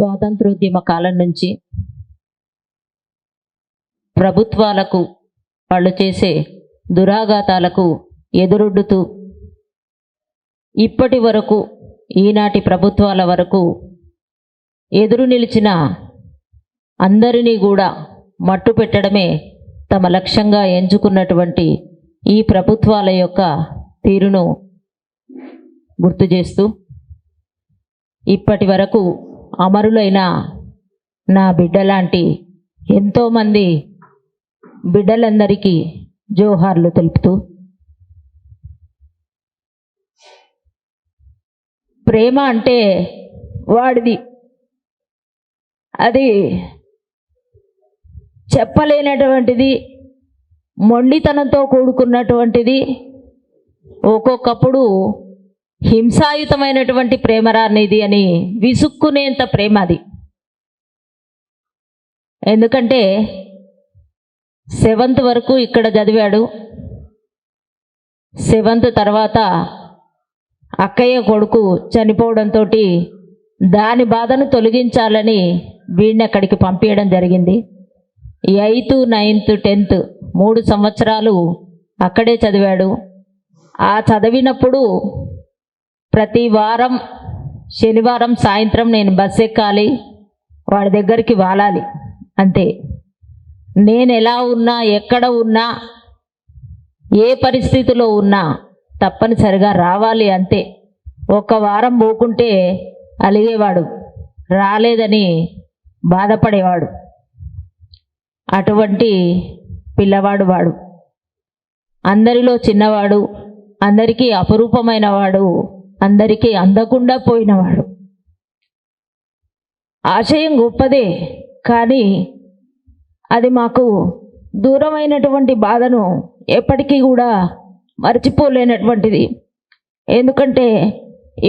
స్వాతంత్రోద్యమ కాలం నుంచి ప్రభుత్వాలకు వాళ్ళు చేసే దురాఘాతాలకు ఎదురొడ్డుతూ ఇప్పటి వరకు ఈనాటి ప్రభుత్వాల వరకు ఎదురు నిలిచిన అందరినీ కూడా మట్టు పెట్టడమే తమ లక్ష్యంగా ఎంచుకున్నటువంటి ఈ ప్రభుత్వాల యొక్క తీరును గుర్తు చేస్తూ ఇప్పటి వరకు అమరులైన నా బిడ్డలాంటి ఎంతోమంది బిడ్డలందరికీ జోహార్లు తెలుపుతూ ప్రేమ అంటే వాడిది. అది చెప్పలేనటువంటిది మొండితనంతో కూడుకున్నటువంటిది ఒక్కొక్కప్పుడు హింసాయుతమైనటువంటి ప్రేమరానిది అని విసుక్కునేంత ప్రేమ అది. ఎందుకంటే సెవెంత్ వరకు ఇక్కడ చదివాడు. సెవెంత్ తర్వాత అక్కయ్య కొడుకు చనిపోవడంతో దాని బాధను తొలగించాలని వీడిని అక్కడికి పంపించడం జరిగింది. ఎయిత్ నైన్త్ టెన్త్ మూడు సంవత్సరాలు అక్కడే చదివాడు. ఆ చదివినప్పుడు ప్రతి వారం శనివారం సాయంత్రం నేను బస్ ఎక్కాలి వాడి దగ్గరికి వాలాలి. అంతే. నేను ఎలా ఉన్నా ఎక్కడ ఉన్నా ఏ పరిస్థితిలో ఉన్నా తప్పనిసరిగా రావాలి అంతే. ఒక వారం పోకుంటే అలిగేవాడు రాలేదని బాధపడేవాడు. అటువంటి పిల్లవాడు వాడు. అందరిలో చిన్నవాడు అందరికీ అపురూపమైన వాడు అందరికీ అందకుండా పోయినవాడు. ఆశయం గొప్పదే కానీ అది మాకు దూరమైనటువంటి బాధను ఎప్పటికీ కూడా మర్చిపోలేనటువంటిది. ఎందుకంటే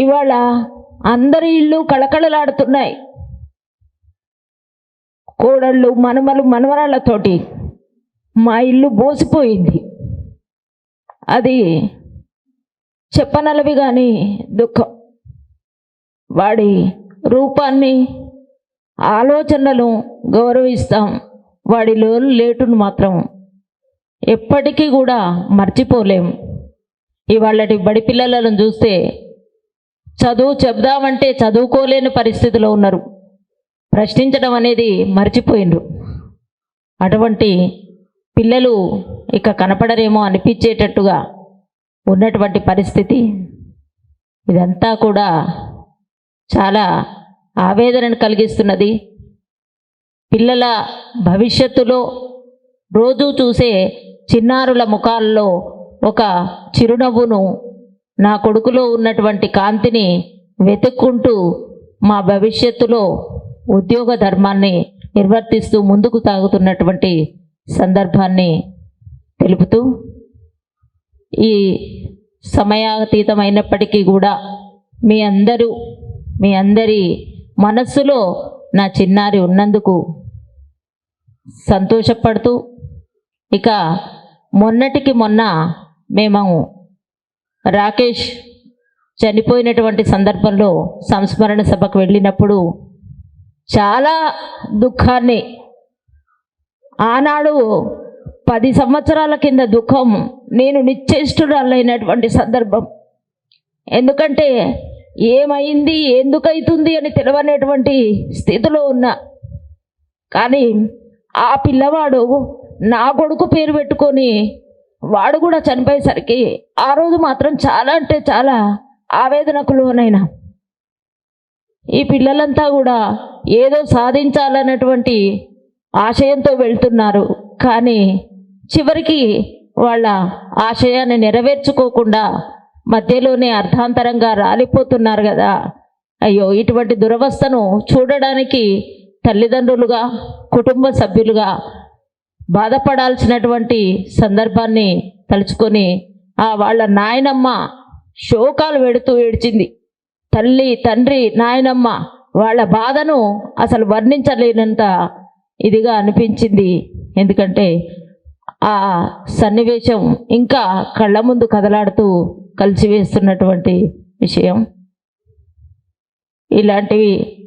ఇవాళ అందరి ఇళ్ళు కళకళలాడుతున్నాయి. కోడళ్ళు మనమలు మనవరాళ్ళతోటి మా ఇల్లు బోసిపోయింది అది చెప్పనలవి కానీ దుఃఖం. వాడి రూపాన్ని ఆలోచనలను గౌరవిస్తాం. వాడిలో లేటును మాత్రం ఎప్పటికీ కూడా మర్చిపోలేం. ఇవాళటి బడి పిల్లలను చూస్తే చదువు చెప్దామంటే చదువుకోలేని పరిస్థితిలో ఉన్నారు. ప్రశ్నించడం అనేది మర్చిపోయిండ్రు. అటువంటి పిల్లలు ఇక కనపడరేమో అనిపించేటట్టుగా ఉన్నటువంటి పరిస్థితి. ఇదంతా కూడా చాలా ఆవేదనను కలిగిస్తున్నది. పిల్లల భవిష్యత్తులో రోజు చూసే చిన్నారుల ముఖాల్లో ఒక చిరునవ్వును నా కొడుకులో ఉన్నటువంటి కాంతిని వెతుక్కుంటూ మా భవిష్యత్తులో ఉద్యోగ ధర్మాన్ని నిర్వర్తిస్తూ ముందుకు సాగుతున్నటువంటి సందర్భాన్ని తెలుపుతూ ఈ సమయాతీతమైనప్పటికీ కూడా మీ అందరూ మీ అందరి మనస్సులో నా చిన్నారి ఉన్నందుకు సంతోషపడుతూ ఇక మొన్నటికి మొన్న మేము రాకేష్ చనిపోయినటువంటి సందర్భంలో సంస్మరణ సభకు వెళ్ళినప్పుడు చాలా దుఃఖాన్ని ఆనాడు పది సంవత్సరాల కింద దుఃఖం నేను నిశ్చేష్టురాలైనటువంటి సందర్భం. ఎందుకంటే ఏమైంది ఎందుకైతుంది అని తెలవనేటువంటి స్థితిలో ఉన్నా. కానీ ఆ పిల్లవాడు నా కొడుకు పేరు పెట్టుకొని వాడు కూడా చనిపోయేసరికి ఆ రోజు మాత్రం చాలా అంటే చాలా ఆవేదనకు లోనైనా. ఈ పిల్లలంతా కూడా ఏదో సాధించాలన్నటువంటి ఆశయంతో వెళ్తున్నారు. కానీ చివరికి వాళ్ళ ఆశయాన్ని నెరవేర్చుకోకుండా మధ్యలోనే అర్ధాంతరంగా రాలిపోతున్నారు కదా. అయ్యో ఇటువంటి దురవస్థను చూడడానికి తల్లిదండ్రులుగా కుటుంబ సభ్యులుగా బాధపడాల్సినటువంటి సందర్భాన్ని తలుచుకొని ఆ వాళ్ళ నాయనమ్మ శోకాలు పెడుతూ ఏడ్చింది. తల్లి తండ్రి నాయనమ్మ వాళ్ళ బాధను అసలు వర్ణించలేనంత ఇదిగా అనిపించింది. ఎందుకంటే ఆ సన్నివేశం ఇంకా కళ్ళ ముందు కదలాడుతూ కలిసివేస్తున్నటువంటి విషయం. ఇలాంటివి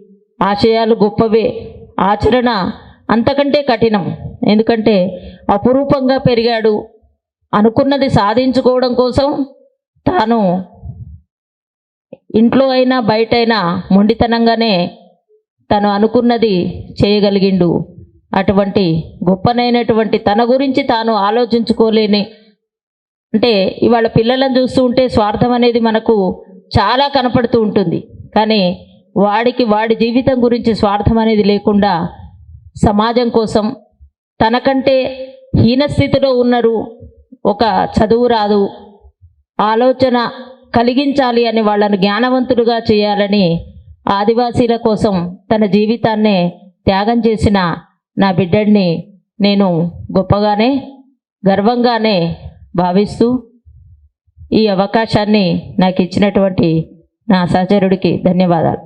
ఆశయాలు గొప్పవే. ఆచరణ అంతకంటే కఠినం. ఎందుకంటే అపురూపంగా పెరిగాడు. అనుకున్నది సాధించుకోవడం కోసం తాను ఇంట్లో అయినా బయట అయినా మొండితనంగానే తను అనుకున్నది చేయగలిగిండు. అటువంటి గొప్పనైనటువంటి తన గురించి తాను ఆలోచించుకోలేని. అంటే ఇవాళ పిల్లలను చూస్తూ ఉంటే స్వార్థం అనేది మనకు చాలా కనపడుతూ ఉంటుంది. కానీ వాడికి వాడి జీవితం గురించి స్వార్థం అనేది లేకుండా సమాజం కోసం తనకంటే హీనస్థితిలో ఉన్నారు ఒక చదువు రాదు. ఆలోచన కలిగించాలి అని వాళ్ళను జ్ఞానవంతులుగా చేయాలని ఆదివాసీల కోసం తన జీవితాన్నే త్యాగం చేసిన నా బిడ్డడిని నేను గొప్పగానే గర్వంగానే భావిస్తూ ఈ అవకాశాన్ని నాకు ఇచ్చినటువంటి నా సహచరుడికి ధన్యవాదాలు.